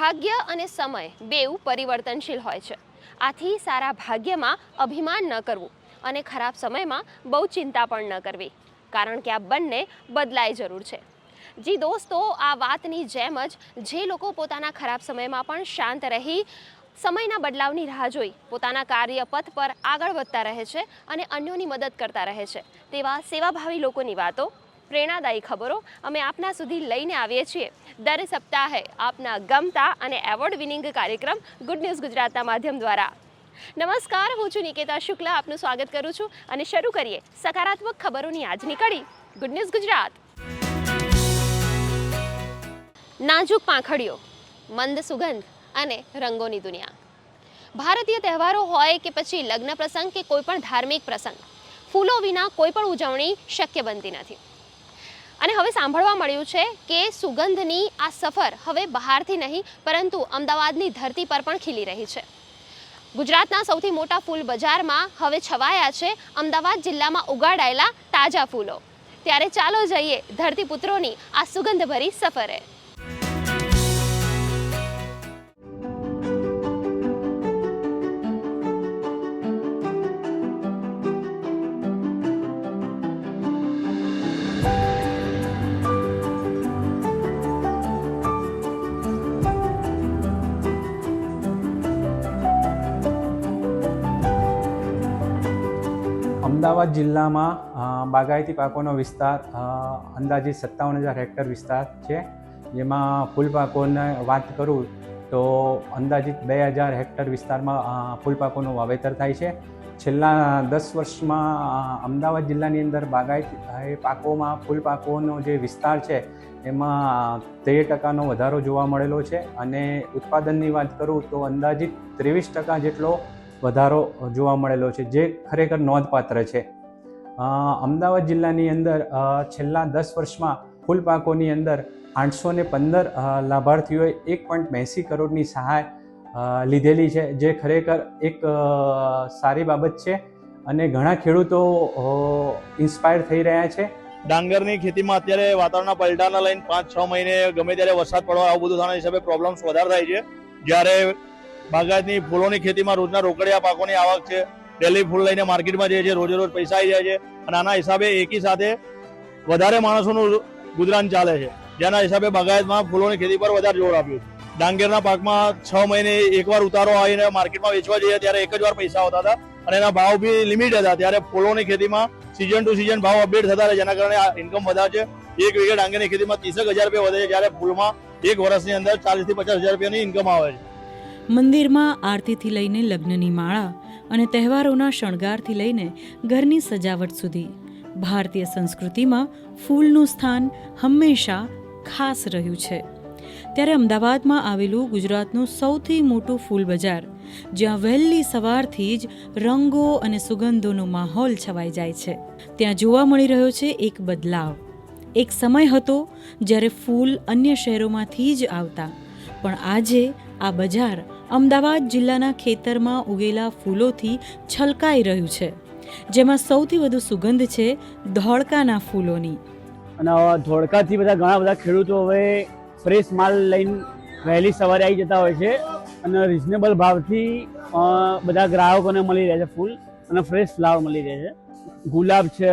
ભાગ્ય અને સમય બેઉ પરિવર્તનશીલ હોય છે. આથી સારા ભાગ્યમાં અભિમાન ન કરવું અને ખરાબ સમયમાં બહુ ચિંતા પણ ન કરવી, કારણ કે આ બંને બદલાય જરૂર છે. જી દોસ્તો, આ વાતની જેમ જ જે લોકો પોતાના ખરાબ સમયમાં પણ શાંત રહી, સમયના બદલાવની રાહ જોઈ, પોતાના કાર્યપથ પર આગળ વધતા રહે છે અને અન્યોની મદદ કરતા રહે છે. તેવા સેવાભાવી લોકોની વાતો, પ્રેરણાદાયી ખબરો અમે આપના સુધી લઈને આવીએ છીએ. દર સપ્તાહે આપના ગમતા અને એવોર્ડ વિનિંગ કાર્યક્રમ ગુડ ન્યૂઝ ગુજરાતના માધ્યમ દ્વારા. નમસ્કાર, હું છું નિકેતા શુક્લા. આપનું સ્વાગત કરું છું અને શરૂ કરીએ સકારાત્મક ખબરોની આજની કડી. Good news Gujarat. નાજુક પાંખડીઓ, મંદ સુગંધ અને રંગોની દુનિયા. ભારતીય તહેવારો હોય કે પછી લગ્ન પ્રસંગ કે કોઈપણ ધાર્મિક પ્રસંગ, ફૂલો વિના કોઈ પણ ઉજવણી શક્ય બનતી નથી. અને હવે સાંભળવા મળ્યું છે કે સુગંધની આ સફર હવે બહારથી નહીં, પરંતુ અમદાવાદની ધરતી પર પણ ખીલી રહી છે. ગુજરાતના સૌથી મોટા ફૂલ બજારમાં હવે છવાયા છે અમદાવાદ જિલ્લામાં ઉગાડાયેલા તાજા ફૂલો. ત્યારે ચાલો જઈએ ધરતીપુત્રોની આ સુગંધભરી સફરે. અમદાવાદ જિલ્લામાં બાગાયતી પાકોનો વિસ્તાર અંદાજે સત્તાવન હજાર હેક્ટર વિસ્તાર છે. જેમાં ફૂલપાકોને વાત કરું તો અંદાજિત બે હજાર હેક્ટર વિસ્તારમાં ફૂલપાકોનું વાવેતર થાય છે. છેલ્લા દસ વર્ષમાં અમદાવાદ જિલ્લાની અંદર બાગાયતી પાકોમાં ફૂલપાકોનો જે વિસ્તાર છે, એમાં તેર ટકાનો વધારો જોવા મળેલો છે. અને ઉત્પાદનની વાત કરું તો અંદાજિત ત્રેવીસ ટકા જેટલો વધારો જોવા મળેલો છે, જે ખરેખર નોંધપાત્ર છે. અમદાવાદ જિલ્લાની અંદર છેલ્લા દસ વર્ષમાં ફૂલ પાકોની અંદર આઠસો ને પંદર લાભાર્થીઓએ એક પોઈન્ટ એંસી કરોડની સહાય લીધેલી છે, જે ખરેખર એક સારી બાબત છે અને ઘણા ખેડૂતો ઇન્સ્પાયર થઈ રહ્યા છે. ડાંગરની ખેતીમાં અત્યારે વાતાવરણના પલટાના લઈને પાંચ છ મહિને ગમે ત્યારે વરસાદ પડવા, આવું બધું થવાના હિસાબે પ્રોબ્લેમ્સ વધારે થાય છે. જ્યારે બાગાયતની ફૂલોની ખેતીમાં રોજના રોકડિયા પાકોની આવક છે. ડેલી ફૂલ લઈને માર્કેટમાં જઈએ છે રોજે રોજ પૈસા આવી જાય છે. અને આના હિસાબે એકી સાથે વધારે માણસોનું ગુજરાન ચાલે છે. જેના હિસાબે બાગાયતમાં ફૂલોની ખેતી પર વધારે જોર આપ્યું છે. ડાંગેરના પાકમાં છ મહિને એકવાર ઉતારો આવીને માર્કેટમાં વેચવા જઈએ ત્યારે એક જ વાર પૈસા આવતા હતા. અને એના ભાવ બી લિમિટ હતા. ત્યારે ફૂલોની ખેતીમાં સિઝન ટુ સિઝન ભાવ અપડેટ થતા રહે જેના કારણે ઇન્કમ વધારે છે. એક વીઘે ડાંગરની ખેતીમાં ત્રીસેક હજાર રૂપિયા વધે છે. જ્યારે ફૂલમાં એક વર્ષની અંદર ચાલીસથી પચાસ હજાર રૂપિયાની ઇન્કમ આવે છે. મંદિરમાં આરતીથી લઈને લગ્નની માળા અને તહેવારોના શણગારથી લઈને ઘરની સજાવટ સુધી ભારતીય સંસ્કૃતિમાં ફૂલનું સ્થાન હંમેશા ખાસ રહ્યું છે. ત્યારે અમદાવાદમાં આવેલું ગુજરાતનું સૌથી મોટું ફૂલ બજાર, જ્યાં વહેલી સવારથી જ રંગો અને સુગંધોનો માહોલ છવાઈ જાય છે. ત્યાં જોવા મળી રહ્યો છે એક બદલાવ. એક સમય હતો જ્યારે ફૂલ અન્ય શહેરોમાંથી જ આવતા, પણ આજે આ બજાર અમદાવાદ જિલ્લાના ખેતરમાં ઉગેલા ફૂલોથી છલકાઈ રહ્યું છે. જેમાં સૌથી વધુ સુગંધ છે ધોળકાના ફૂલોની. અને ધોળકાથી બધા ઘણા બધા ખેડૂતો હવે ફ્રેશ માલ લઈને વહેલી સવારે આવી જતા હોય છે. અને રિઝનેબલ ભાવથી બધા ગ્રાહકોને મળી રહે છે ફૂલ અને ફ્રેશ ફ્લાવર મળી રહે છે. ગુલાબ છે,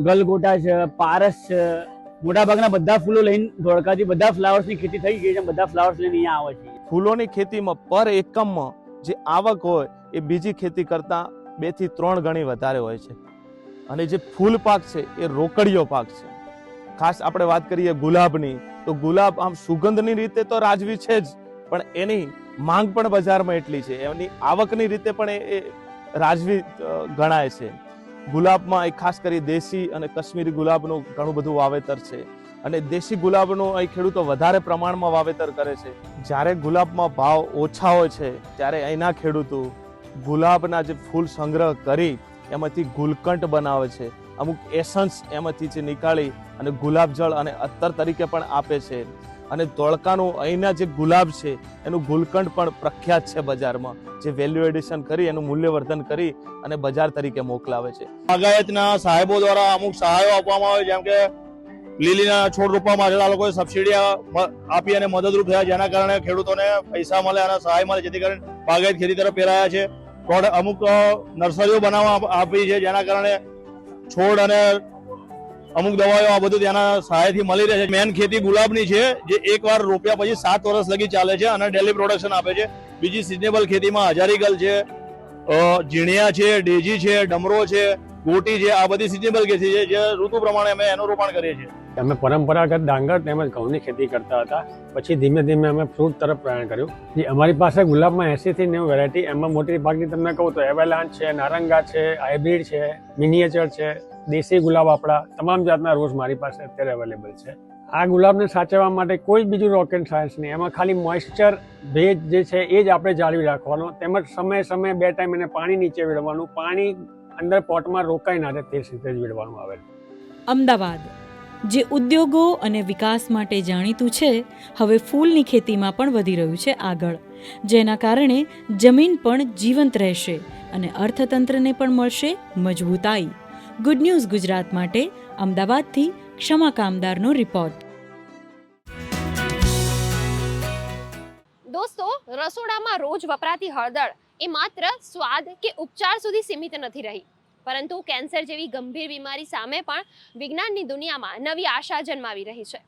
ગલગોટા છે, પારસ છે મોટાભાગના બધા ફૂલો લઈને ધોળકાથી બધા ફ્લાવર્સની ખેતી થઈ ગઈ છે, બધા ફ્લાવર્સ લઈને અહીંયા આવે છે. ફૂલોની ખેતીમાં પર એકમમાં જે આવક હોય એ બીજી ખેતી કરતાં બેથી ત્રણ ગણી વધારે હોય છે. અને જે ફૂલ પાક છે એ રોકડીયો પાક છે. ખાસ આપણે વાત કરીએ ગુલાબની, તો ગુલાબ આમ સુગંધની રીતે તો રાજવી છે જ, પણ એની માંગ પણ બજારમાં એટલી છે. એની આવકની રીતે પણ એ એ રાજવી ગણાય છે. ગુલાબમાં એ ખાસ કરી દેશી અને કાશ્મીરી ગુલાબનું ઘણું બધું વાવેતર છે. અને દેશી ગુલાબનું અહીં ખેડૂતો વધારે પ્રમાણમાં વાવેતર કરે છે. જ્યારે ગુલાબમાં ભાવ ઓછા હોય છે, ત્યારે અહીંના ખેડૂતો ગુલાબના જે ફૂલ સંગ્રહ કરી એમાંથી ગુલકંઠ બનાવે છે. અમુક એસન્સ એમાંથી જે નીકાળી અને ગુલાબ જળ અને અત્તર તરીકે પણ આપે છે. અને ધોળકાનું અહીંના જે ગુલાબ છે, એનું ગુલકંડ પણ પ્રખ્યાત છે બજારમાં. જે વેલ્યુ એડિશન કરી, એનું મૂલ્યવર્ધન કરી અને બજાર તરીકે મોકલાવે છે. બાગાયતના સાહેબો દ્વારા અમુક સહાયો આપવામાં આવે, જેમ કે લીલીના છોડ રોપવામાં આ લોકોએ સબસિડી આપી અને મદદરૂપ થયા. જેના કારણે ખેડૂતોને પૈસા મળે અને સહાય મળે, જેથી કરીને બાગાયત ખેતી તરફ પેરાયા છે. અમુક નર્સરીઓ બનાવવા આપી છે, જેના કારણે છોડ અને અમુક દવાઓ આ બધું ત્યાંના સહાયથી મળી રહે છે. મેન ખેતી ગુલાબની છે, જે એક વાર રોપ્યા પછી સાત વર્ષ લગી ચાલે છે અને ડેલી પ્રોડક્શન આપે છે. બીજી સિઝનેબલ ખેતીમાં હજારીગલ છે ઝીણિયા છે, ડેજી છે, ડમરો છે, ગોટી છે, આ બધી સિઝનેબલ ખેતી છે, જે ઋતુ પ્રમાણે અમે એનું રોપણ કરીએ છીએ. અમે પરંપરાગત ડાંગર તેમજ ઘઉંની ખેતી કરતા હતા. પછી ધીમે ધીમે અમે ફ્રૂટ તરફ પ્રયાણ કર્યું. જે અમારી પાસે ગુલાબમાં એસી થી નેવું વેરાયટી એમાં મોટી ભાગની તમને કહું તો એવેલાન છે, નારંગા છે હાઇબ્રિડ છે મિનિએચર છે દેશી ગુલાબ આપણા તમામ જાતના રોઝ મારી પાસે અત્યારે અવેલેબલ છે. આ ગુલાબને સાચવવા માટે કોઈ બીજું રોકેટ સાયન્સ નહીં. એમાં ખાલી મોઇશ્ચર ભેજ જે છે એ જ આપણે જાળવી રાખવાનો, તેમજ સમયે સમયે બે ટાઈમ એને પાણી નીચે વેળવાનું પાણી અંદર પોટમાં રોકાઈ ના રહે તે રીતે જ વેળવાનું આવે અમદાવાદ, જે ઉદ્યોગો અને વિકાસ માટે જાણીતું છે, હવે ફૂલની ખેતીમાં પણ વધી રહ્યું છે આગળ. જેના કારણે જમીન પણ જીવંત રહેશે અને અર્થતંત્રને પણ મળશે મજબૂતાઈ. ગુડ ન્યૂઝ ગુજરાત માટે. અમદાવાદથી ક્ષમા કામદારનો રિપોર્ટ. દોસ્તો, રસોડામાં રોજ વપરાતી હળદર એ માત્ર સ્વાદ કે ઉપચાર સુધી સીમિત નથી રહી. પરંતુ કેન્સર જેવી ગંભીર બીમારી સામે પણ વિજ્ઞાનની દુનિયામાં નવી આશા જન્માવી રહી છે.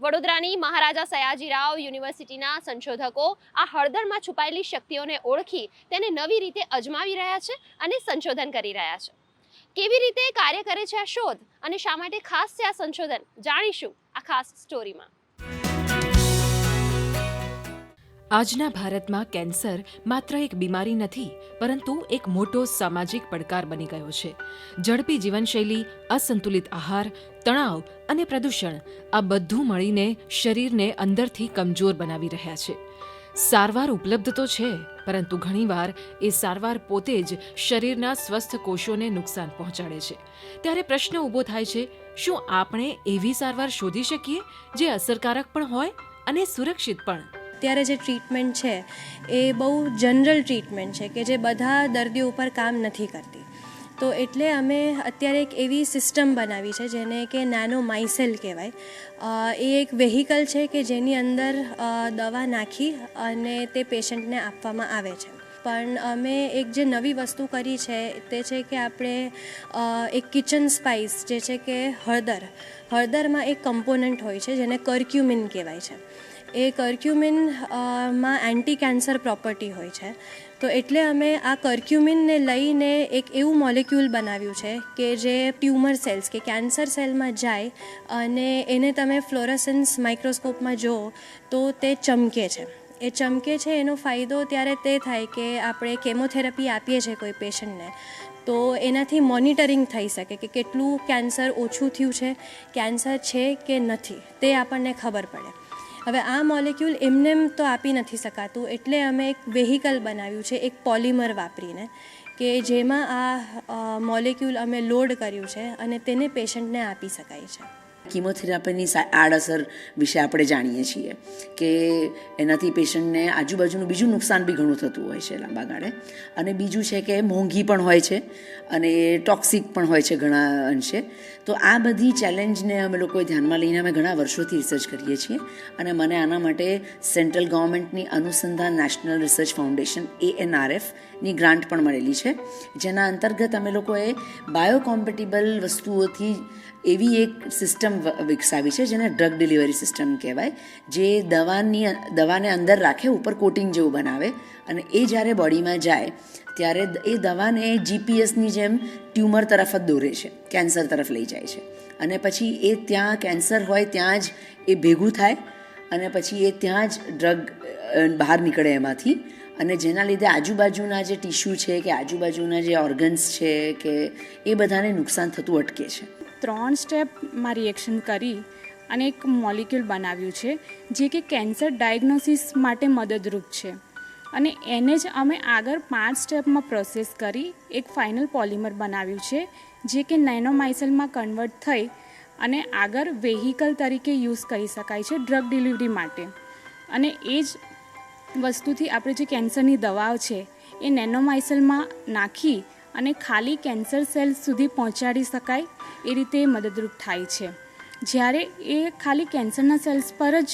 વડોદરાની મહારાજા સયાજીરાવ યુનિવર્સિટીના સંશોધકો આ હળદરમાં છુપાયેલી શક્તિઓને ઓળખી તેને નવી રીતે અજમાવી રહ્યા છે અને સંશોધન કરી રહ્યા છે. કેવી રીતે કાર્ય કરે છે આ શોધ અને શા માટે ખાસ છે આ સંશોધન? જાણીશું આ ખાસ સ્ટોરીમાં. આજના ભારતમાં કેન્સર માત્ર એક બીમારી નથી, પરંતુ એક મોટો સામાજિક પડકાર બની ગયો છે. ઝડપી જીવનશૈલી, અસંતુલિત આહાર, તણાવ અને પ્રદૂષણ આ બધું મળીને શરીરને અંદરથી કમજોર બનાવી રહ્યા છે. સારવાર ઉપલબ્ધ તો છે, પરંતુ ઘણીવાર એ સારવાર પોતે જ શરીરના સ્વસ્થ કોષોને નુકસાન પહોંચાડે છે. ત્યારે પ્રશ્ન ઊભો થાય છે, શું આપણે એવી સારવાર શોધી શકીએ જે અસરકારક પણ હોય અને સુરક્ષિત પણ? અત્યારે જે ટ્રીટમેન્ટ છે, એ બહુ જનરલ ટ્રીટમેન્ટ છે કે જે બધા દર્દીઓ ઉપર કામ નથી કરતી. તો એટલે અમે અત્યારે એક એવી સિસ્ટમ બનાવી છે જેને કે નાનો માઇસેલ કહેવાય. એ એક વેહિકલ છે કે જેની અંદર દવા નાખી અને તે પેશન્ટને આપવામાં આવે છે. પણ અમે એક જે નવી વસ્તુ કરી છે તે છે કે આપણે એક કિચન સ્પાઇસ જે છે કે હળદર. હળદરમાં એક કમ્પોનન્ટ હોય છે જેને કર્ક્યુમિન કહેવાય છે. એ કર્ક્યુમિનમાં એન્ટી કેન્સર પ્રોપર્ટી હોય છે. તો એટલે અમે આ કર્ક્યુમિનને લઈને એક એવું મોલેક્યુલ બનાવ્યું છે કે જે ટ્યુમર સેલ્સ કે કેન્સર સેલમાં જાય અને એને તમે ફ્લોરસન્સ માઇક્રોસ્કોપમાં જુઓ તો તે ચમકે છે. એ ચમકે છે, એનો ફાયદો ત્યારે તે થાય કે આપણે કેમોથેરાપી આપીએ છીએ કોઈ પેશન્ટને તો એનાથી મોનિટરિંગ થઈ શકે કે કેટલું કેન્સર ઓછું થયું છે કેન્સર છે કે નથી, તે આપણને ખબર પડે. હવે આ મોલેક્યુલ એમનેમ તો આપી નથી શકાતું. એટલે અમે એક વેહિકલ બનાવ્યું છે, એક પોલિમર વાપરીને, કે જેમાં આ મોલેક્યુલ અમે લોડ કર્યું છે અને તેને પેશન્ટને આપી શકાય છે. કિમોથેરાપીની આડઅસર વિશે આપણે જાણીએ છીએ કે એનાથી પેશન્ટને આજુબાજુનું બીજું નુકસાન બી ઘણું થતું હોય છે લાંબા ગાળે. અને બીજું છે કે મોંઘી પણ હોય છે અને ટોક્સિક પણ હોય છે ઘણા અંશે. તો આ બધી ચેલેન્જને અમે લોકોએ ધ્યાનમાં લઈને અમે ઘણા વર્ષોથી રિસર્ચ કરીએ છીએ અને મને આના માટે સેન્ટ્રલ ગવર્મેન્ટની અનુસંધાન નેશનલ રિસર્ચ ફાઉન્ડેશન એએનઆરએફની ગ્રાન્ટ પણ મળેલી છે. જેના અંતર્ગત અમે લોકોએ બાયોકોમ્પેટિબલ વસ્તુઓથી એવી એક સિસ્ટમ વિકસાવી છે જેને ડ્રગ ડિલિવરી સિસ્ટમ કહેવાય, જે દવાની દવાને અંદર રાખે, ઉપર કોટિંગ જેવું બનાવે અને એ જ્યારે બોડીમાં જાય, ત્યારે એ દવાને જીપીએસની જેમ ટ્યુમર તરફ જ દોરે છે કેન્સર તરફ લઈ જાય છે. અને પછી એ ત્યાં કેન્સર હોય ત્યાં જ એ ભેગું થાય અને પછી એ ત્યાં જ ડ્રગ બહાર નીકળે એમાંથી. અને જેના લીધે આજુબાજુના જે ટીશ્યુ છે કે આજુબાજુના જે ઓર્ગન્સ છે કે એ બધાને નુકસાન થતું અટકે છે. ત્રણ સ્ટેપમાં રિએક્શન કરી અને એક મોલિક્યુલ બનાવ્યું છે, જે કે કેન્સર ડાયગ્નોસિસ માટે મદદરૂપ છે. અને એને જ અમે આગળ પાંચ સ્ટેપમાં પ્રોસેસ કરી એક ફાઇનલ પોલિમર બનાવ્યું છે, જે કે નેનોમાઇસલમાં કન્વર્ટ થઈ અને આગળ વેહિકલ તરીકે યુઝ કરી શકાય છે ડ્રગ ડિલિવરી માટે. અને એ જ વસ્તુથી આપણે જે કેન્સરની દવાઓ છે, એ નેનોમાઇસલમાં નાખી અને ખાલી કેન્સર સેલ્સ સુધી પહોંચાડી શકાય એ રીતે મદદરૂપ થાય છે. જ્યારે એ ખાલી કેન્સરના સેલ્સ પર જ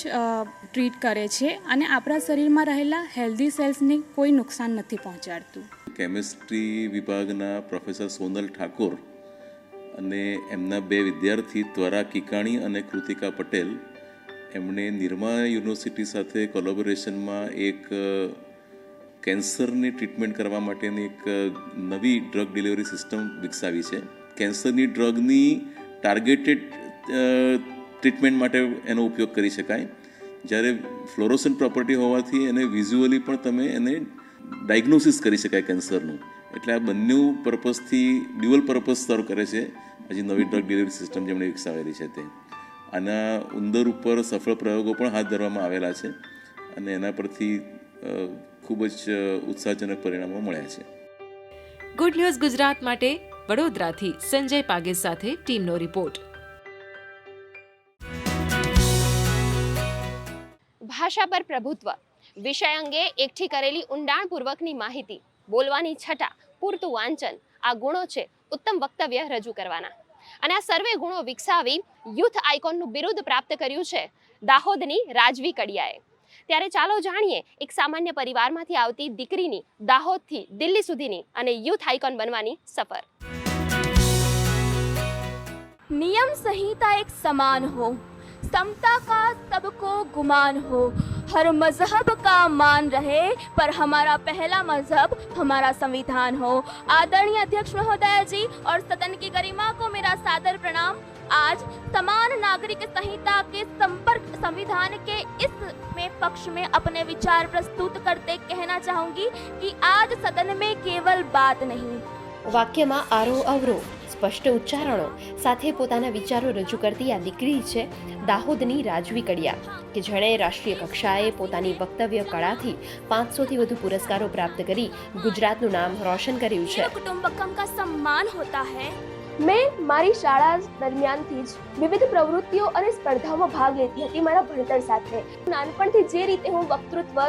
ટ્રીટ કરે છે અને આપણા શરીરમાં રહેલા હેલ્ધી સેલ્સને કોઈ નુકસાન નથી પહોંચાડતું. કેમિસ્ટ્રી વિભાગના પ્રોફેસર સોનલ ઠાકોર અને એમના બે વિદ્યાર્થી ત્વરા કિકાણી અને કૃતિકા પટેલ એમણે નિર્મા યુનિવર્સિટી સાથે કોલોબોરેશનમાં એક કેન્સરની ટ્રીટમેન્ટ કરવા માટેની એક નવી ડ્રગ ડિલિવરી સિસ્ટમ વિકસાવી છે. કેન્સરની ડ્રગની ટાર્ગેટેડ ટ્રીટમેન્ટ માટે એનો ઉપયોગ કરી શકાય. જ્યારે ફ્લોરોસન પ્રોપર્ટી હોવાથી એને વિઝ્યુઅલી પણ તમે એને ડાયગ્નોસિસ કરી શકાય કેન્સરનું. એટલે આ બંને પર્પઝથી, ડ્યુઅલ પર્પઝ સર્વ કરે છે. હજી નવી ડ્રગ ડિલિવરી સિસ્ટમ જેમણે વિકસાવેલી છે તે. આના ઉંદર ઉપર સફળ પ્રયોગો પણ હાથ ધરવામાં આવેલા છે. અને એના પરથી ખૂબ જ ઉત્સાહજનક પરિણામો મળ્યા છે. ગુડ ન્યૂઝ ગુજરાત માટે વડોદરાથી સંજય પાગે સાથે ટીમનો રિપોર્ટ. ભાષા પર પ્રભુત્વ. વિષય અંગે એકઠી કરેલી ઊંડાણપૂર્વકની માહિતી. બોલવાની છટા પૂરતું વાંચન આ ગુણો છે ઉત્તમ વક્તવ્ય રજૂ કરવાના. અને આ સર્વે ગુણો વિકસાવી યુથ આઇકોનનું બિરુદ પ્રાપ્ત કર્યું છે દાહોદની રાજવી કડિયાએ. ત્યારે ચાલો જાણીએ એક સામાન્ય પરિવારમાંથી આવતી દીકરીની દાહોદથી દિલ્હી સુધીની અને યુથ આઇકોન બનવાની સફર नियम संहिता एक समान हो समता का सबको गुमान हो हर मजहब का मान रहे पर हमारा पहला मजहब हमारा संविधान हो आदरणीय अध्यक्ष महोदय जी और सदन की गरिमा को मेरा सादर प्रणाम आज समान नागरिक संहिता के संपर्क संविधान के इस में पक्ष में अपने विचार प्रस्तुत करते कहना चाहूंगी कि आज सदन में केवल बात नहीं વાક્યમાં આરો અવરો સ્પષ્ટ ઉચ્ચારણો સાથે પોતાના વિચારો રજૂ કરતી આ દીકરી છે દાહોદની રાજવી કડિયા કે જેણે રાષ્ટ્રીય કક્ષાએ પોતાની વક્તવ્ય કળાથી પાંચસોથી વધુ પુરસ્કારો પ્રાપ્ત કરી ગુજરાતનું નામ રોશન કર્યું છે कुटुंबकम का सम्मान होता है મેં મારી શાળા દરમિયાનથી જ વિવિધ પ્રવૃત્તિઓ અને સ્પર્ધાઓમાં ભાગ લેતી હતી મારા ભણતર સાથે. નાનપણથી જે રીતે હું વક્તૃત્વ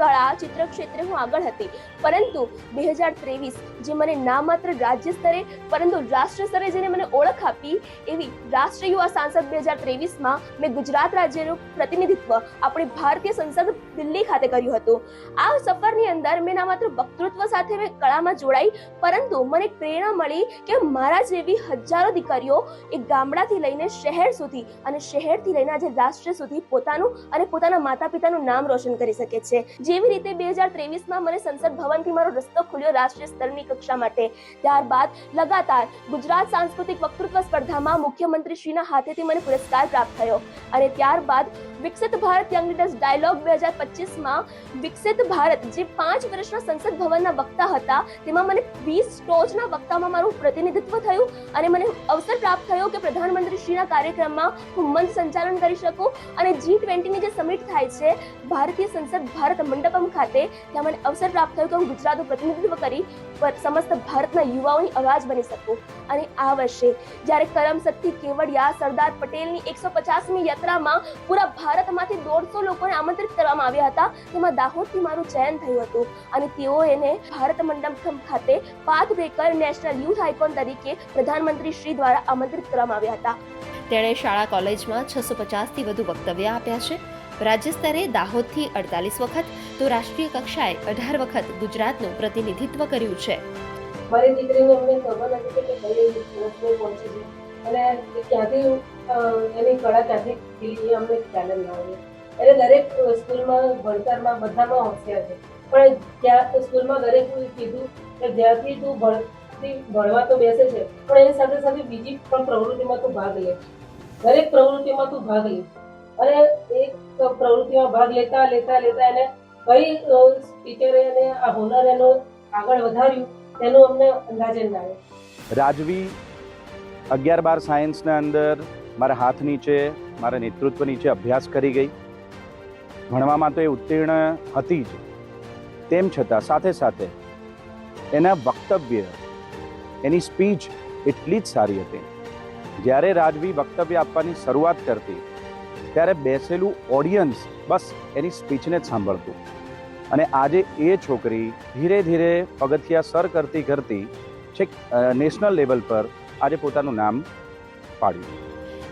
કળા ચિત્ર ક્ષેત્રે હું આગળ હતી. પરંતુ બે હજાર ત્રેવીસ, જે મને ના માત્ર રાજ્ય સ્તરે, પરંતુ રાષ્ટ્ર સ્તરે જેને મને ઓળખ આપી, એવી રાષ્ટ્રીય યુવા સાંસદ બે હજાર ત્રેવીસમાં મેં ગુજરાત રાજ્યનું પ્રતિનિધિત્વ આપણી ભારતીય સંસદ દિલ્હી ખાતે કર્યું હતું. આ સફરની અંદર મેં ના માત્ર વક્તૃત્વ સાથે મેં કળામાં જોડાઈ, પરંતુ મને પ્રેરણા મળી કે મારા જેવી હજારો દીકરીઓ એ ગામડાથી લઈને શહેર સુધી અને શહેરથી લઈને આજે રાષ્ટ્ર સુધી પોતાનું અને પોતાના માતા પિતાનું નામ રોશન કરી શકે છે. જેવી રીતે બે હજાર ત્રેવીસમાં મને સંસદ ભવનથી મારો રસ્તો ખુલ્યો રાષ્ટ્રીય સ્તરની કક્ષા માટે. ત્યારબાદ લગાતાર ગુજરાત સાંસ્કૃતિક વક્તૃત્વ સ્પર્ધામાં મુખ્યમંત્રી શ્રીના હાથેથી મને પુરસ્કાર પ્રાપ્ત થયો. અને ત્યારબાદ વિકસિત ભારત યંગ લીડર્સ ડાયલોગ બે હજાર પચીસમાં વિકસિત ભારત જે પાંચ વર્ષના સંસદ ભવનના વક્તા હતા, તેમાં મને વીસ ટોચના વક્તામાં મારું પ્રતિનિધિત્વ થયું અને મને અવસર પ્રાપ્ત થયો કે પ્રધાનમંત્રી શ્રીના કાર્યક્રમમાં હું મંચ સંચાલન કરી શકું. અને જી ટ્વેન્ટીની જે સમિટ થાય છે, ભારતીય સંસદ ભારત મંડપમ ખાતે ત્યાં મને અવસર પ્રાપ્ત થયો કે હું ગુજરાતનું પ્રતિનિધિત્વ કરી સમસ્ત ભારતના યુવાઓની અવાજ બની શકું. અને આ વર્ષે જ્યારે કરમશક્તિ કેવડિયા સરદાર પટેલની એકસો પચાસમી યાત્રામાં પૂરા ભારતમાંથી દોઢસો લોકોને આમંત્રિત કરવામાં આવ્યા હતા, તેમાં દાહોદથી મારું ચયન થયું હતું. અને તેઓ એને ભારત મંડપમ ખાતે path breaker national youth icon તરીકે પ્રધાનમંત્રી શ્રી દ્વારા આમંત્રિત કરવામાં આવ્યા હતા. તેણે શાળા કોલેજમાં છસો પચાસથી વધુ વક્તવ્ય આપ્યા છે. રાજ્ય સ્તરે દાહોદથી અડતાલીસ વખત તો રાષ્ટ્રીય કક્ષાએ અઢાર વખત ગુજરાતનું પ્રતિનિધિત્વ કર્યું છે. મારી દીકરીને અમને ખબર નથી કે કઈ વસ્તુએ પહોંચી છે અને ક્યાંથી એની કળા ક્યાંથી ખીલી એ અમને ખ્યાલ ના આવે. એટલે દરેક સ્કૂલમાં, ભણતરમાં બધામાં હોશિયાર છે. પણ ત્યાં સ્કૂલમાં દરેક કીધું કે જ્યાંથી તું ભણતી, ભણવા તો બેસે છે, પણ એની સાથે સાથે બીજી પણ પ્રવૃત્તિમાં તું ભાગ લે. દરેક પ્રવૃત્તિમાં તું ભાગ લે. અને એક પ્રવૃત્તિમાં ભાગ લેતા લેતા લેતા એને કઈ ટીચરે એને આ હુનર એનો આગળ વધાર્યું, તેનું અમને અંદાજે ના આવ્યો. રાજવી, અગિયાર બાર સાયન્સના અંદર મારા હાથ નીચે, મારા નેતૃત્વ નીચે અભ્યાસ કરી ગઈ. ભણવામાં તો એ ઉત્તીર્ણ હતી જ. તેમ છતાં, સાથે સાથે એના વક્તવ્ય, એની સ્પીચ એટલી જ સારી હતી. જ્યારે રાજવી વક્તવ્ય આપવાની શરૂઆત કરતી ત્યારે બેસેલું ઓડિયન્સ બસ એની સ્પીચને જ સાંભળતું. અને આજે એ છોકરી ધીરે ધીરે પગથિયા સર કરતી કરતી છેક નેશનલ લેવલ પર આજે પોતાનું નામ પાડ્યું.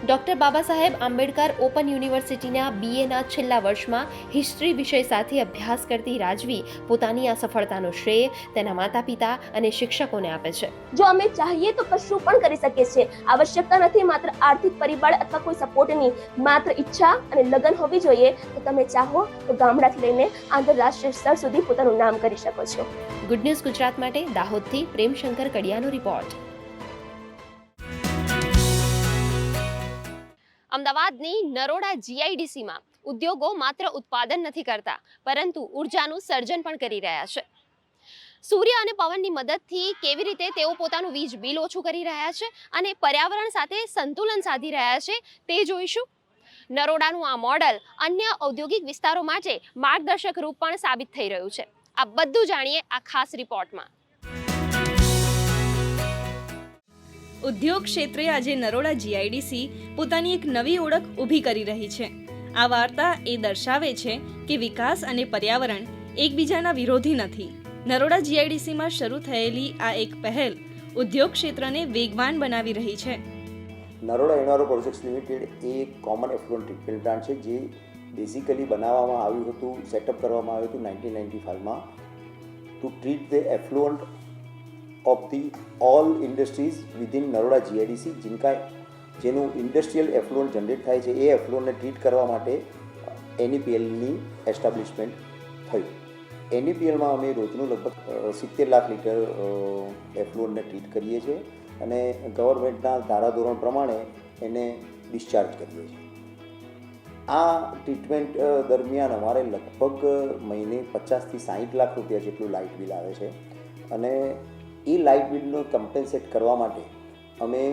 ડૉક્ટર બાબા સાહેબ આંબેડકર ઓપન યુનિવર્સિટીના બીએના છેલ્લા વર્ષમાં હિસ્ટ્રી વિષય સાથે અભ્યાસ કરતી રાજવી પોતાની આ સફળતાનો શ્રેય તેના માતા પિતા અને શિક્ષકોને આપે છે. જો અમે ચાહીએ તો કશું પણ કરી શકીએ છીએ. આવશ્યકતા નથી માત્ર આર્થિક પરિબળ અથવા કોઈ સપોર્ટની. માત્ર ઈચ્છા અને લગન હોવી જોઈએ. તો તમે ચાહો તો ગામડાથી લઈને આંતરરાષ્ટ્રીય સ્તર સુધી પોતાનું નામ કરી શકો છો. ગુડ ન્યૂઝ ગુજરાત માટે દાહોદથી પ્રેમશંકર કડિયાનો રિપોર્ટ અમદાવાદની નરોડા જીઆઈડીસીમાં ઉદ્યોગો માત્ર ઉત્પાદન નથી કરતા, પરંતુ ઉર્જાનું સર્જન પણ કરી રહ્યા છે. સૂર્ય અને પવનની મદદથી કેવી રીતે તેઓ પોતાનું વીજ બિલ ઓછું કરી રહ્યા છે અને પર્યાવરણ સાથે સંતુલન સાધી રહ્યા છે તે જોઈશું. નરોડાનું આ મોડલ અન્ય ઔદ્યોગિક વિસ્તારો માટે માર્ગદર્શક રૂપ પણ સાબિત થઈ રહ્યું છે. આ બધું જાણીએ આ ખાસ રિપોર્ટમાં. ઉદ્યોગ ક્ષેત્રે આજે નરોડા જીઆઈડીસી પોતાની એક નવી ઓળખ ઊભી કરી રહી છે. આ વાર્તા એ દર્શાવે છે કે વિકાસ અને પર્યાવરણ એકબીજાના વિરોધી નથી. નરોડા જીઆઈડીસીમાં શરૂ થયેલી આ એક પહેલ ઉદ્યોગ ક્ષેત્રને વેગવાન બનાવી રહી છે. નરોડા એનઆરઓ પ્રોજેક્ટ્સ લિમિટેડ એ કોમન એફ્લુઅન્ટ ટ્રીટમેન્ટ પ્લાન્ટ છે જે બેઝિકલી બનાવવામાં આવ્યું હતું, સેટઅપ કરવામાં આવ્યું હતું nineteen ninety ફાઇવમાં. To treat the effluent of the all industries within Naroda GIDC જીનકા જેનું ઇન્ડસ્ટ્રીયલ એફ્લુઅન્ટ જનરેટ થાય છે એ એફ્લુઅન્ટને ટ્રીટ કરવા માટે એનઈપીએલની એસ્ટાબ્લિશમેન્ટ થયું એનઈપીએલમાં અમે રોજનું લગભગ સિત્તેર લાખ લીટર એફ્લુઅન્ટને ટ્રીટ કરીએ છીએ અને ગવર્મેન્ટના ધારાધોરણ પ્રમાણે એને ડિસ્ચાર્જ કરીએ છીએ આ ટ્રીટમેન્ટ દરમિયાન અમારે લગભગ મહિને પચાસથી સાહીઠ લાખ રૂપિયા જેટલું લાઇટ બિલ આવે છે અને એ લાઇટ બિલનો કમ્પેન્સેટ કરવા માટે અમે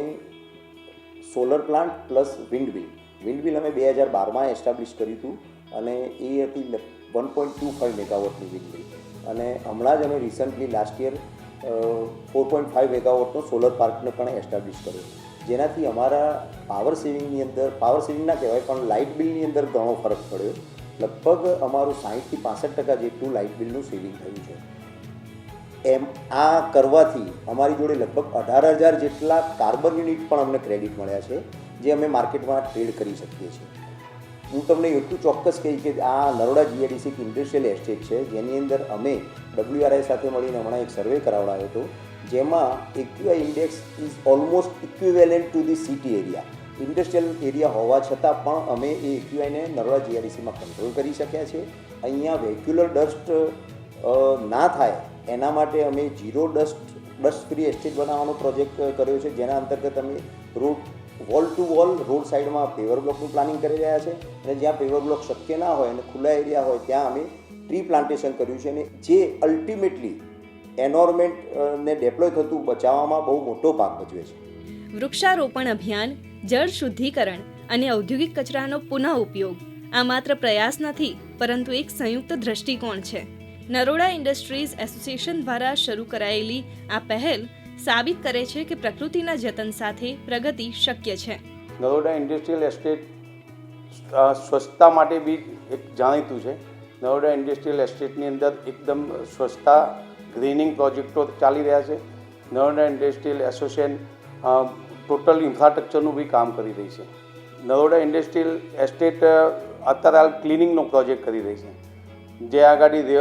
solar plant plus windmill windmill અમે બે હજાર બારમાં એસ્ટાબ્લિશ કર્યું હતું અને એ હતી વન પોઈન્ટ ટુ ફાઇવ મેગાવોટની વિન્ડ બિલ અને હમણાં જ અમે recently last year four point five મેગાવોટનો solar પાર્કને પણ એસ્ટાબ્લિશ કર્યો. જેનાથી અમારા પાવર સેવિંગની અંદર પાવર સેવિંગ ના કહેવાય, પણ લાઇટ બિલની અંદર ઘણો ફરક પડ્યો. લગભગ અમારું સાહીઠથી પાસઠ ટકા જેટલું લાઇટ બિલનું સેવિંગ થયું છે. એમ આ કરવાથી અમારી જોડે લગભગ અઢાર હજાર જેટલા કાર્બન યુનિટ પણ અમને ક્રેડિટ મળ્યા છે, જે અમે માર્કેટમાં ટ્રેડ કરી શકીએ છીએ. હું તમને એટલું ચોક્કસ કહી કે આ નરોડા જીઆઈડીસી ઇન્ડસ્ટ્રીયલ એસ્ટેટ છે, જેની અંદર અમે ડબલ્યુઆરઆઈ સાથે મળીને હમણાં એક સર્વે કરાવડાયો હતો, જેમાં AQI index is almost equivalent to the city area industrial area હોવા છતાં પણ અમે એ એક્યુઆઈને નરોડા જીઆઈડીસીમાં કંટ્રોલ કરી શક્યા છે અહીંયા વેક્યુલર ડસ્ટ ના થાય એના માટે અમે zero dust dust free estate બનાવવાનો પ્રોજેક્ટ કર્યો છે, જેના અંતર્ગત અમે road wall to wall road સાઈડમાં પેવર બ્લોકનું પ્લાનિંગ કરી રહ્યા છે. અને જ્યાં પેવર બ્લોક શક્ય ના હોય અને ખુલ્લા એરિયા હોય, ત્યાં અમે ટ્રી પ્લાન્ટેશન કર્યું છે અને જે અલ્ટિમેટલી એન્વાયરમેન્ટને ડેપ્લોય થતું બચાવવામાં બહુ મોટો ભાગ ભજવે છે. વૃક્ષારોપણ અભિયાન, જળ શુદ્ધિકરણ અને ઔદ્યોગિક કચરાનો પુનઃ ઉપયોગ આ માત્ર પ્રયાસ નથી, પરંતુ એક સંયુક્ત દ્રષ્ટિકોણ છે. નરોડા ઇન્ડસ્ટ્રીઝ એસોસિએશન દ્વારા શરૂ કરાયેલી આ પહેલ સાબિત કરે છે કે પ્રકૃતિના જતન સાથે પ્રગતિ શક્ય છે. નરોડા ઇન્ડસ્ટ્રીયલ એસ્ટેટ સ્વચ્છતા માટે બી એક જાણીતું છે. નરોડા ઇન્ડસ્ટ્રીયલ એસ્ટેટની અંદર એકદમ સ્વચ્છતા ગ્રીનિંગ પ્રોજેક્ટો ચાલી રહ્યા છે. નરોડા ઇન્ડસ્ટ્રીયલ એસોસિએશન ટોટલ ઇન્ફ્રાસ્ટ્રક્ચરનું બી કામ કરી રહી છે. નરોડા ઇન્ડસ્ટ્રીયલ એસ્ટેટ અત્યારે હાલ ક્લિનિંગનો પ્રોજેક્ટ કરી રહી છે. જે આગાડી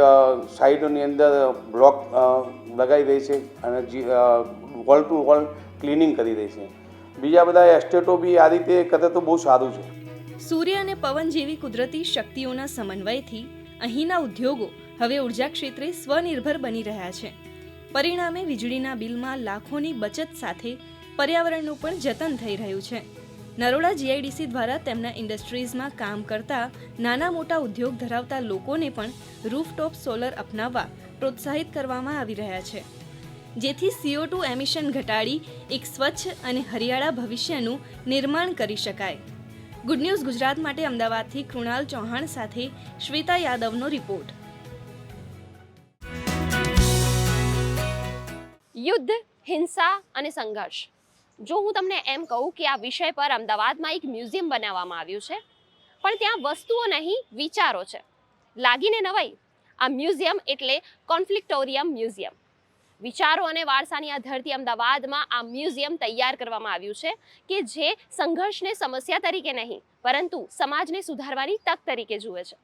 સાઈડોની અંદર બ્લોક લગાવી દે છે અને વોલ ટુ વોલ ક્લિનિંગ કરી દે છે. બીજા બધા એસ્ટેટો બી આ રીતે કરે તો બહુ સારું છે. સૂર્ય અને પવન જેવી કુદરતી શક્તિઓના સમન્વયથી અહીંના ઉદ્યોગો હવે ઊર્જા ક્ષેત્રે સ્વનિર્ભર બની રહ્યા છે. પરિણામે વીજળીના બિલમાં લાખોની બચત સાથે પર્યાવરણનું પણ જતન થઈ રહ્યું છે. નરોડા જીઆઈડીસી દ્વારા તેમના ઇન્ડસ્ટ્રીઝમાં કામ કરતા નાના મોટા ઉદ્યોગ ધરાવતા લોકોને પણ રૂફટોપ સોલર અપનાવવા પ્રોત્સાહિત કરવામાં આવી રહ્યા છે. જેથી સીઓ ટુ એમિશન ઘટાડી એક સ્વચ્છ અને હરિયાળા ભવિષ્યનું નિર્માણ કરી શકાય. ગુડ ન્યૂઝ ગુજરાત માટે અમદાવાદથી કૃણાલ ચૌહાણ સાથે શ્વેતા યાદવનો રિપોર્ટ. યુદ્ધ, હિંસા અને સંઘર્ષ. જો હું તમને એમ કહું કે આ વિષય પર અમદાવાદમાં એક મ્યુઝિયમ બનાવવામાં આવ્યું છે, પણ ત્યાં વસ્તુઓ નહીં, વિચારો છે. લાગીને નવાઈ આ મ્યુઝિયમ એટલે કોન્ફ્લિક્ટોરિયમ મ્યુઝિયમ. વિચારો અને વારસાની આ ધરતી અમદાવાદમાં આ મ્યુઝિયમ તૈયાર કરવામાં આવ્યું છે કે જે સંઘર્ષને સમસ્યા તરીકે નહીં, પરંતુ સમાજને સુધારવાની તક તરીકે જુએ છે.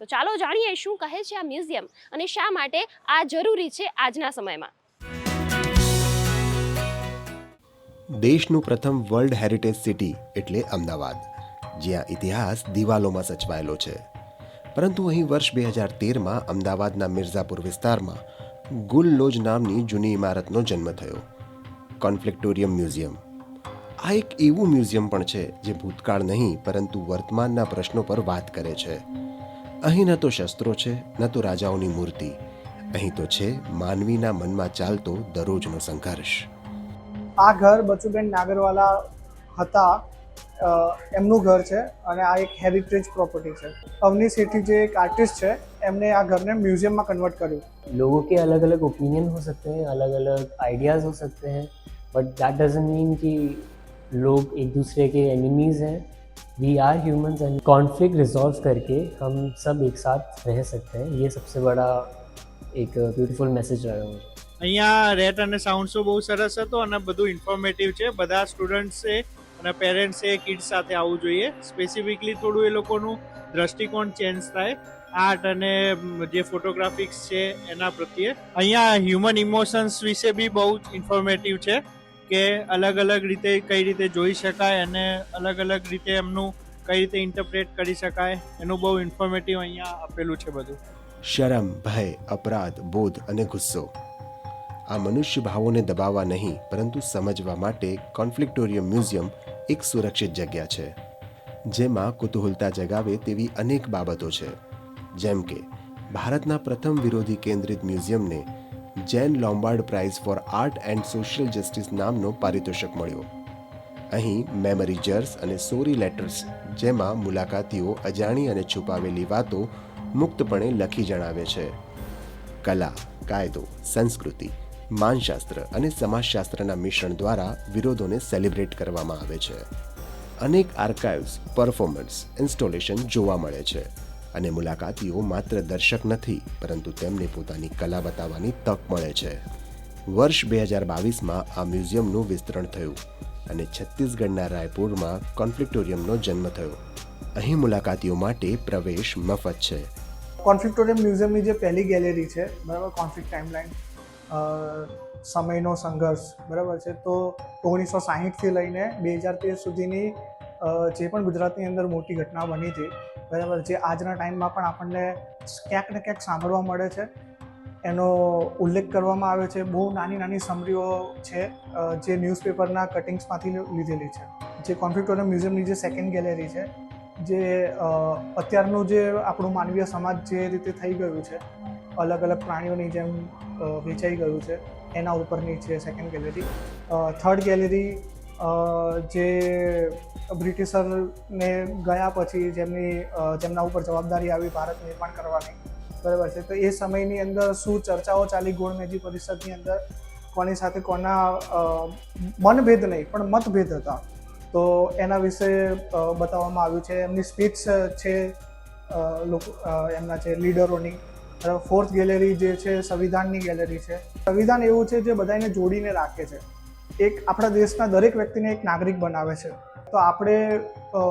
તો ચાલો જાણીએ શું કહે છે આ મ્યુઝિયમ અને શા માટે આ જરૂરી છે આજના સમયમાં. દેશનું પ્રથમ વર્લ્ડ હેરિટેજ સિટી એટલે અમદાવાદ, જ્યાં ઇતિહાસ દિવાલોમાં સચવાયેલો છે. પરંતુ અહીં વર્ષ બે હજાર તેરમાં અમદાવાદના મિર્ઝાપુર વિસ્તારમાં ગુલ લોજ નામની જૂની ઇમારતનો જન્મ થયો. Conflictorium museum. આ એક એવું મ્યુઝિયમ પણ છે જે ભૂતકાળ નહીં, પરંતુ વર્તમાનના પ્રશ્નો પર વાત કરે છે. અહીં ન તો શસ્ત્રો છે, ન તો રાજાઓની મૂર્તિ. અહીં તો છે, માનવીના મનમાં ચાલતો દરરોજનો સંઘર્ષ. આ ઘર બચુબેન નાગરવાલા હતા અ, એમનું ઘર છે અને આ એક હેરિટેજ પ્રોપર્ટી છે અવની સેઠી જે એક આર્ટિસ્ટ છે એમને આ ઘરને મ્યુઝિયમમાં કન્વર્ટ કર્યું लोगों के अलग अलग ओपिनियन हो सकते हैं अलग अलग आइडियाज़ हो सकते हैं बट दैट डजंट मीन कि लोग एक दूसरे के एनिमीज़ हैं we are humans and conflict resolve करके हम सब एक साथ रह सकते हैं ये सबसे बड़ा एक ब्यूटीफुल मैसेज रहा है અહીંયા રેટ અને સાઉન્ડ શો બહુ સરસ હતો અને બધું ઇન્ફોર્મેટિવ છે. બધા સ્ટુડન્ટ્સે અને પેરેન્ટ્સે કિડ્સ સાથે આવવું જોઈએ. સ્પેસિફિકલી થોડું એ લોકોનું દ્રષ્ટિકોણ ચેન્જ થાય. આર્ટ અને જે ફોટોગ્રાફિક્સ છે એના પ્રત્યે. અહીંયા હ્યુમન ઇમોશન્સ વિશે બી બહુ જ ઇન્ફોર્મેટિવ છે કે અલગ અલગ રીતે કઈ રીતે જોઈ શકાય અને અલગ અલગ રીતે એમનું કઈ રીતે ઇન્ટરપ્રેટ કરી શકાય એનું બહુ ઇન્ફોર્મેટિવ અહીંયા આપેલું છે બધું. શરમ, ભય, અપરાધ, બોધ અને ગુસ્સો. આ મનુષ્ય ભાવોને દબાવવા નહીં, પરંતુ સમજવા માટે કોન્ફ્લિક્ટોરિયમ મ્યુઝિયમ એક સુરક્ષિત જગ્યા છે, જેમાં કુતૂહલતા જગાવે તેવી અનેક બાબતો છે. જેમ કે, ભારતના પ્રથમ વિરોધી કેન્દ્રિત મ્યુઝિયમને Jane Lombard Prize for Art and Social Justice નામનો પારિતોષક મળ્યો. અહીં મેમરી જર્સ અને સોરી લેટર્સ, જેમાં મુલાકાતીઓ અજાણી અને છુપાવેલી વાતો મુક્તપણે લખી જણાવે છે. કલા, કાયદો, સંસ્કૃતિ માનશાસ્ત્ર અને સમાજશાસ્ત્રના મિશ્રણ દ્વારા વિરોધોને સેલિબ્રેટ કરવામાં આવે છે. અનેક આર્કાઇવ્સ પરફોર્મન્સ ઇન્સ્ટોલેશન જોવા મળે છે અને મુલાકાતીઓ માત્ર દર્શક નથી, પરંતુ તેમને પોતાની કલા બતાવવાની તક મળે છે. વર્ષ બે હજાર બાવીસમાં આ મ્યુઝિયમનું વિસ્તરણ થયું અને છત્તીસગઢના રાયપુરમાં કોન્ફ્લિક્ટોરિયમનો જન્મ થયો. અહીં મુલાકાતીઓ માટે પ્રવેશ મફત છે. કોન્ફ્લિક્ટોરિયમ મ્યુઝિયમની જે પહેલી ગેલેરી છે, બરાબર, કોન્ફ્લિક્ટ ટાઈમલાઈન સમયનો સંઘર્ષ, બરાબર છે? તો ઓગણીસો સાહીઠથી લઈને બે હજાર તેર સુધીની જે પણ ગુજરાતની અંદર મોટી ઘટના બની હતી બરાબર જે આજના ટાઈમમાં પણ આપણને ક્યાંક ને ક્યાંક સાંભળવા મળે છે. એનો ઉલ્લેખ કરવામાં આવ્યો છે. બહુ નાની નાની સમરીઓ છે જે ન્યૂઝપેપરના કટિંગ્સમાંથી લીધેલી છે. જે કોન્ફ્લિક્ટોરિયમ મ્યુઝિયમની જે સેકન્ડ ગેલેરી છે, જે અત્યારનું જે આપણું માનવીય સમાજ જે રીતે થઈ ગયું છે અલગ અલગ પ્રાણીઓની જેમ વેચાઈ ગયું છે. એના ઉપરની છે સેકન્ડ ગેલેરી થર્ડ ગેલેરી જે બ્રિટિશરને ગયા પછી જેમની જેમના ઉપર જવાબદારી આવી ભારત નિર્માણ કરવાની, બરાબર છે? તો એ સમયની અંદર શું ચર્ચાઓ ચાલી ગોળમેજી પરિષદની અંદર? કોની સાથે કોના મનભેદ નહીં, પણ મતભેદ હતા. તો એના વિશે બતાવવામાં આવ્યું છે. એમની સ્પીચ છે લોકો એમના છે લીડરોની ફોર્થ ગેલેરી જે છે સંવિધાનની ગેલેરી છે સંવિધાન એવું છે જે બધાને જોડીને રાખે છે એક આપણા દેશના દરેક વ્યક્તિને એક નાગરિક બનાવે છે તો આપણે અ,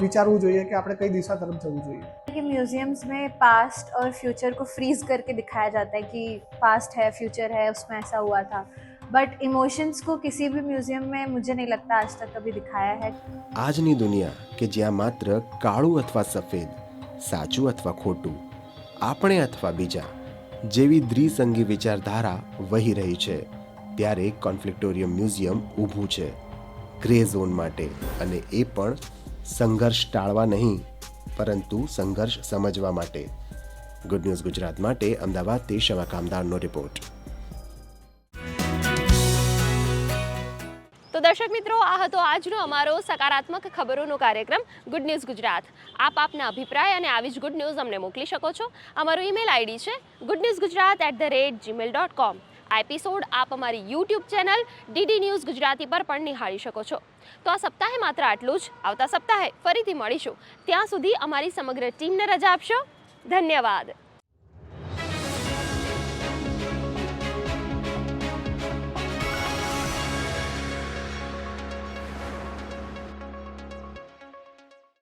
વિચારવું જોઈએ કે આપણે કઈ દિશા તરફ જવું જોઈએ कि म्यूजियम्स में पास्ट और फ्यूचर को फ्रीज करके दिखाया जाता है कि पास्ट है फ्यूचर है उसमें ऐसा हुआ था बट इमोशंस को किसी भी म्यूजियम में मुझे नहीं लगता आज तक कभी दिखाया है આજની દુનિયા કે જ્યાં માત્ર કાળું અથવા સફેદ સાચું અથવા ખોટું આપણે અથવા બીજા જેવી દ્વિસંગી વિચારધારા વહી રહી છે, ત્યારે કોન્ફ્લિક્ટોરિયમ મ્યુઝિયમ ઊભું છે, ગ્રે ઝોન માટે. અને એ પણ સંઘર્ષ ટાળવા નહીં, પરંતુ સંઘર્ષ સમજવા માટે. ગુડ ન્યૂઝ ગુજરાત માટે અમદાવાદથી શમા કામદારનો રિપોર્ટ. તો દર્શક મિત્રો, આ હતો આજનો અમારો સકારાત્મક ખબરોનો કાર્યક્રમ ગુડ ન્યૂઝ ગુજરાત આપ આપના અભિપ્રાય અને આવી જ ગુડ ન્યૂઝ અમને મોકલી શકો છો. અમારો ઈમેલ આઈડી છે good news Gujarat at the rate gmail dot com આ એપિસોડ આપ અમારી YouTube channel DD news Gujarati પર પણ નિહાળી શકો છો. તો આ સપ્તાહે માત્ર આટલું જ. આવતા સપ્તાહે ફરીથી મળીશું. ત્યાં સુધી અમારી સમગ્ર ટીમને રજા આપશો. ધન્યવાદ.